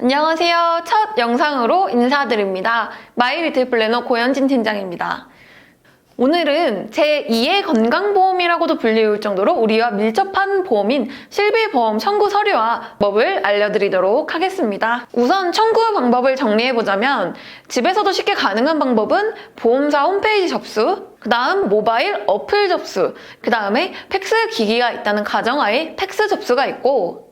안녕하세요. 첫 영상으로 인사드립니다. 마이 리틀 플래너 고현진 팀장입니다. 오늘은 제2의 건강보험이라고도 불리울 정도로 우리와 밀접한 보험인 실비보험 청구 서류와 법을 알려드리도록 하겠습니다. 우선 청구 방법을 정리해보자면 집에서도 쉽게 가능한 방법은 보험사 홈페이지 접수, 그 다음 모바일 어플 접수, 그 다음에 팩스 기기가 있다는 가정하에 팩스 접수가 있고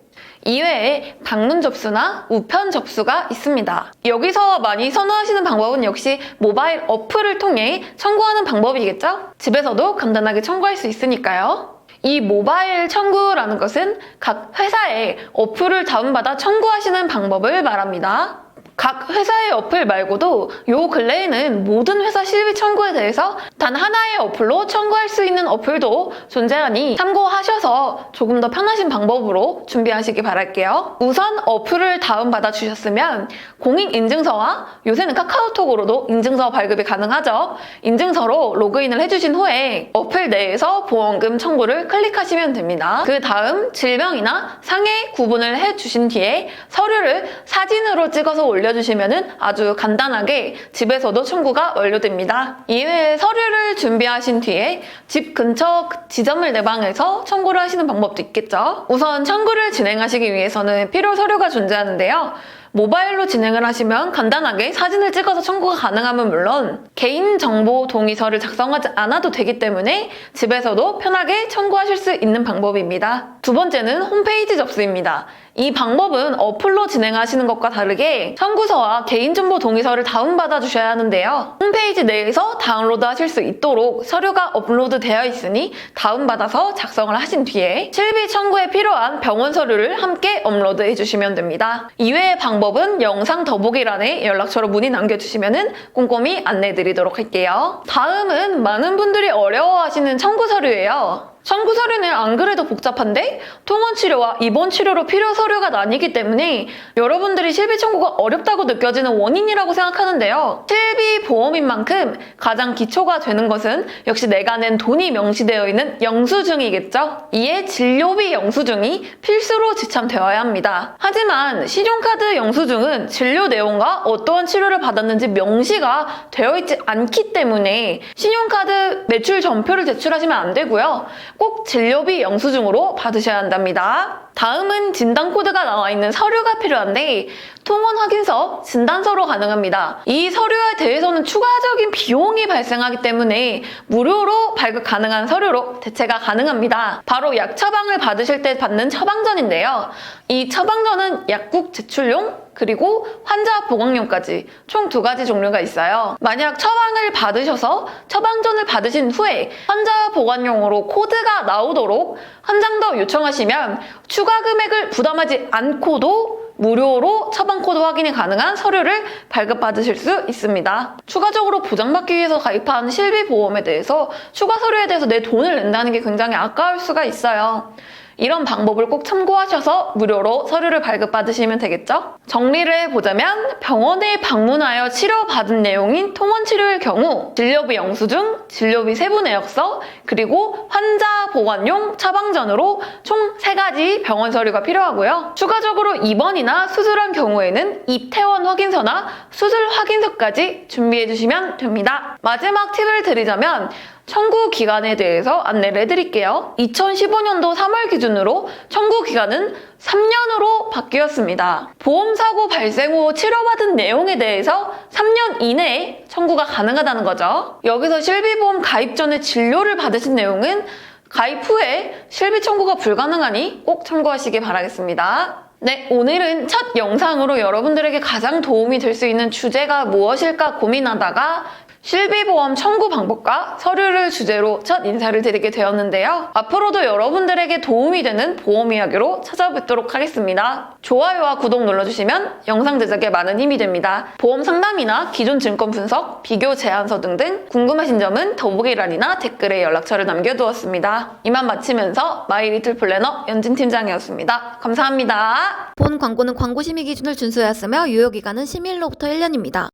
이외에 방문 접수나 우편 접수가 있습니다. 여기서 많이 선호하시는 방법은 역시 모바일 어플을 통해 청구하는 방법이겠죠? 집에서도 간단하게 청구할 수 있으니까요. 이 모바일 청구라는 것은 각 회사의 어플을 다운받아 청구하시는 방법을 말합니다. 각 회사의 어플 말고도 요 근래에는 모든 회사 실비 청구에 대해서 단 하나의 어플로 청구할 수 있는 어플도 존재하니 참고하셔서 조금 더 편하신 방법으로 준비하시기 바랄게요. 우선 어플을 다운받아 주셨으면 공인 인증서와 요새는 카카오톡으로도 인증서 발급이 가능하죠. 인증서로 로그인을 해주신 후에 어플 내에서 보험금 청구를 클릭하시면 됩니다. 그 다음 질병이나 상해 구분을 해주신 뒤에 서류를 사진으로 찍어서 올려 주시면 아주 간단하게 집에서도 청구가 완료됩니다. 이외에 서류를 준비하신 뒤에 집 근처 지점을 내방해서 청구를 하시는 방법도 있겠죠. 우선 청구를 진행하시기 위해서는 필요 서류가 존재하는데요. 모바일로 진행을 하시면 간단하게 사진을 찍어서 청구가 가능하면 물론 개인정보 동의서를 작성하지 않아도 되기 때문에 집에서도 편하게 청구하실 수 있는 방법입니다. 두 번째는 홈페이지 접수입니다. 이 방법은 어플로 진행하시는 것과 다르게 청구서와 개인정보 동의서를 다운받아 주셔야 하는데요. 홈페이지 내에서 다운로드 하실 수 있도록 서류가 업로드 되어 있으니 다운받아서 작성을 하신 뒤에 실비 청구에 필요한 병원 서류를 함께 업로드 해주시면 됩니다. 이외의 방법은 영상 더보기란에 연락처로 문의 남겨주시면 꼼꼼히 안내 드리도록 할게요. 다음은 많은 분들이 어려워하시는 청구 서류예요. 청구 서류는 안 그래도 복잡한데 통원 치료와 입원 치료로 필요 서류가 나뉘기 때문에 여러분들이 실비 청구가 어렵다고 느껴지는 원인이라고 생각하는데요. 실비 보험인 만큼 가장 기초가 되는 것은 역시 내가 낸 돈이 명시되어 있는 영수증이겠죠. 이에 진료비 영수증이 필수로 지참되어야 합니다. 하지만 신용카드 영수증은 진료 내용과 어떠한 치료를 받았는지 명시가 되어 있지 않기 때문에 신용카드 매출 전표를 제출하시면 안 되고요. 꼭 진료비 영수증으로 받으셔야 한답니다. 다음은 진단 코드가 나와 있는 서류가 필요한데 통원 확인서, 진단서로 가능합니다. 이 서류에 대해서는 추가적인 비용이 발생하기 때문에 무료로 발급 가능한 서류로 대체가 가능합니다. 바로 약 처방을 받으실 때 받는 처방전인데요. 이 처방전은 약국 제출용 그리고 환자 보건용까지 총 두 가지 종류가 있어요. 만약 처방을 받으셔서 처방전을 받으신 후에 환자 보관용으로 코드가 나오도록 한 장 더 요청하시면 추가 금액을 부담하지 않고도 무료로 처방 코드 확인이 가능한 서류를 발급받으실 수 있습니다. 추가적으로 보장받기 위해서 가입한 실비 보험에 대해서 추가 서류에 대해서 내 돈을 낸다는 게 굉장히 아까울 수가 있어요. 이런 방법을 꼭 참고하셔서 무료로 서류를 발급받으시면 되겠죠? 정리를 해보자면 병원에 방문하여 치료받은 내용인 통원치료의 경우 진료비 영수증, 진료비 세부 내역서, 그리고 환자 보관용 처방전으로 총 3가지 병원 서류가 필요하고요. 추가적으로 입원이나 수술한 경우에는 입퇴원 확인서나 수술 확인서까지 준비해 주시면 됩니다. 마지막 팁을 드리자면 청구 기간에 대해서 안내를 해드릴게요. 2015년도 3월 기준으로 청구 기간은 3년으로 바뀌었습니다. 보험사고 발생 후 치료받은 내용에 대해서 3년 이내에 청구가 가능하다는 거죠. 여기서 실비보험 가입 전에 진료를 받으신 내용은 가입 후에 실비 청구가 불가능하니 꼭 참고하시기 바라겠습니다. 네, 오늘은 첫 영상으로 여러분들에게 가장 도움이 될 수 있는 주제가 무엇일까 고민하다가 실비보험 청구 방법과 서류를 주제로 첫 인사를 드리게 되었는데요. 앞으로도 여러분들에게 도움이 되는 보험 이야기로 찾아뵙도록 하겠습니다. 좋아요와 구독 눌러주시면 영상 제작에 많은 힘이 됩니다. 보험 상담이나 기존 증권 분석, 비교 제안서 등등 궁금하신 점은 더보기란이나 댓글에 연락처를 남겨두었습니다. 이만 마치면서 마이리틀 플래너 연진 팀장이었습니다. 감사합니다. 본 광고는 광고 심의 기준을 준수하였으며 유효 기간은 심의일로부터 1년입니다.